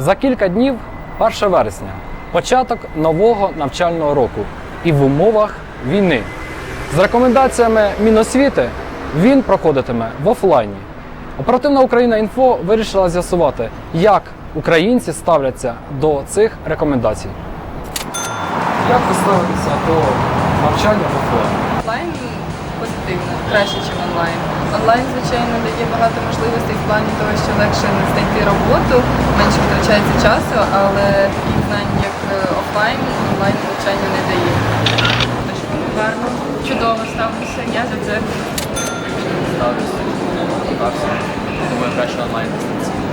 За кілька днів, 1 вересня, початок нового навчального року і в умовах війни. З рекомендаціями Міносвіти він проходитиме в офлайні. Оперативна Україна інфо вирішила з'ясувати, як українці ставляться до цих рекомендацій. Як ви ставитеся до навчання в офлайні? Позитивно, краще, ніж онлайн. Онлайн, звичайно, дає багато можливостей в плані того, що легше знайти роботу, менше втрачається часу, але таких знань, як е, офлайн, онлайн навчання не дає. Гарно, чудово ставлюся, я за це. ставлюся. Думаю, краще онлайн дистанційно.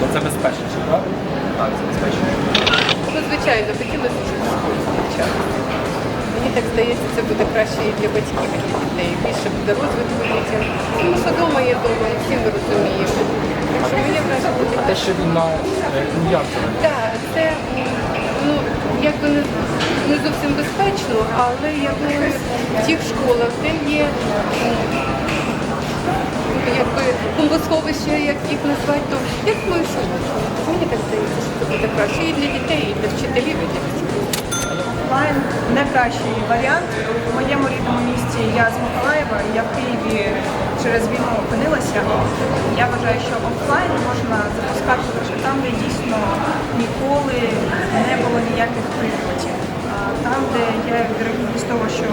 Бо це безпечніше, правда? Так, це безпечніше. Ну, звичайно, хотілося б. Мені так здається, це буде краще і для батьків, і для дітей. Більше буде розвитку дітям. Ну, що вдома є вдома, і всі ми розуміємо. Так що мені враження буде. Те, що війна це не Так, це ну, якби не, не зовсім безпечно, але я думаю, в тих школах, де є якби бомбосховище, як їх назвати, то я думаю, що мені так здається, що це буде краще і для дітей, і для вчителів, і для батьків. Онлайн найкращий варіант. У моєму рідному місті я з Миколаєва, я в Києві через війну опинилася. Я вважаю, що офлайн можна запускати лише там, де дійсно ніколи не було ніяких прильотів. А там, де є вірогідність того, що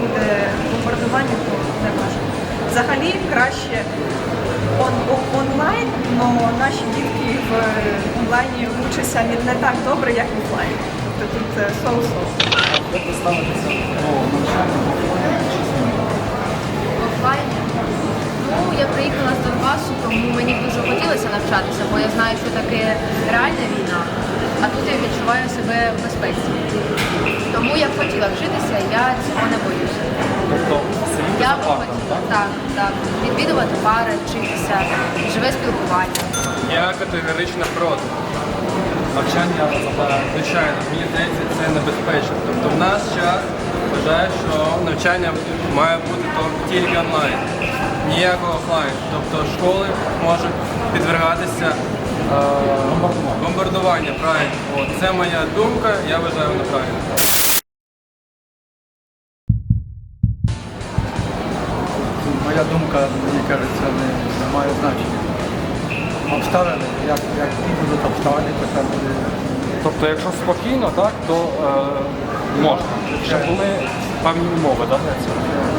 буде бомбардування, то не бажано. Взагалі краще он, онлайн, але наші дітки в онлайні вчаться не, не так добре, як в Тобто тут е, соус-соус. Як ви ставитеся до навчання в офлайні. Ну, я приїхала з Донбасу, тому мені дуже хотілося навчатися, бо я знаю, що таке реальна війна, а тут я відчуваю себе в безпеці. Тому я б хотіла вчитися, я цього не боюся. Тобто сидіти Я за б хотіла так? так, так, відвідувати пари, вчитися, живе спілкування. Я категорично проти. Навчання. Звичайно, мені здається, це небезпечно. Тобто в наш час вважаю, що навчання має бути тільки онлайн, ніякого офлайн. Тобто школи можуть підвергатися е, бомбардуванню, правильно. От, це моя думка, я вважаю вона правильно. Моя думка, мені кажеться, не, не має значення. Обставини, як, як будуть обставини, то це буде. Тобто, якщо спокійно, так, то е, можна. Якщо були певні умови, так, для.